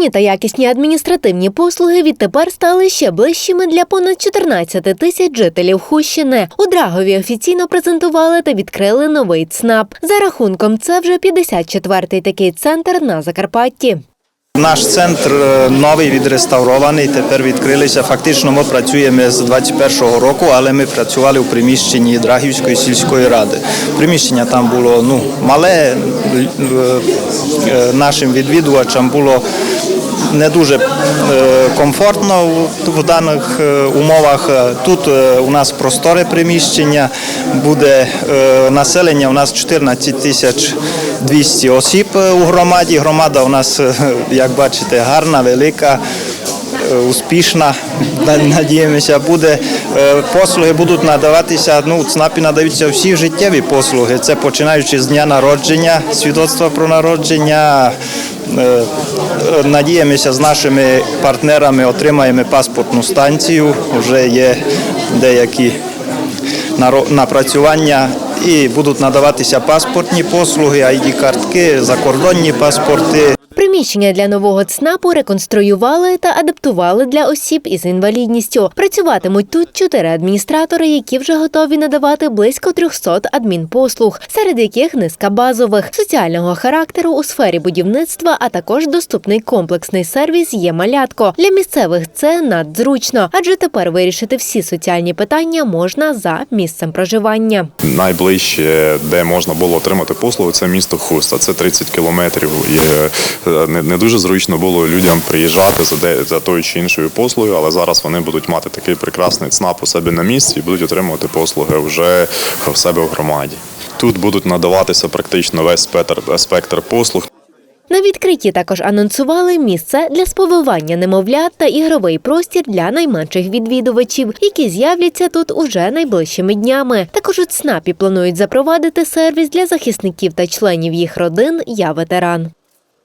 Зручні та якісні адміністративні послуги відтепер стали ще ближчими для понад 14 тисяч жителів Хущини. У Драгові офіційно презентували та відкрили новий ЦНАП. За рахунком, це вже 54-й такий центр на Закарпатті. Наш центр е, новий відреставрований. Тепер відкрилися. Фактично ми працюємо з 21-го року, але ми працювали у приміщенні Драгівської сільської ради. Приміщення там було ну мале. е, е, Нашим відвідувачам було не дуже е, комфортно в- даних е, умовах. Е, Тут у нас просторе приміщення, буде населення. У нас 14 тисяч 200 осіб у громаді. Громада у нас, як бачите, гарна, велика. Успішна, надіємося, буде. Послуги будуть надаватися. Ну, ЦНАПі надаються всі життєві послуги. Це починаючи з дня народження, свідоцтва про народження. Е, Надіємося, з нашими партнерами отримаємо паспортну станцію. Вже є деякі напрацювання і будуть надаватися паспортні послуги, ID-картки, закордонні паспорти. Приміщення для нового ЦНАПу реконструювали та адаптували для осіб із інвалідністю. Працюватимуть тут чотири адміністратори, які вже готові надавати близько 300 адмінпослуг, серед яких низка базових соціального характеру у сфері будівництва, а також доступний комплексний сервіс є малятко. Для місцевих це надзручно, адже тепер вирішити всі соціальні питання можна за місцем проживання. Найближче, де можна було отримати послугу, це місто Хуста. Це 30 кілометрів. Не, не дуже зручно було людям приїжджати за, де, за тою чи іншою послугою, але зараз вони будуть мати такий прекрасний ЦНАП у себе на місці і будуть отримувати послуги вже в себе в громаді. Тут будуть надаватися практично весь спектр, спектр послуг. На відкритті також анонсували місце для сповивання немовлят та ігровий простір для найменших відвідувачів, які з'являться тут уже найближчими днями. Також у ЦНАПі планують запровадити сервіс для захисників та членів їх родин Я ветеран.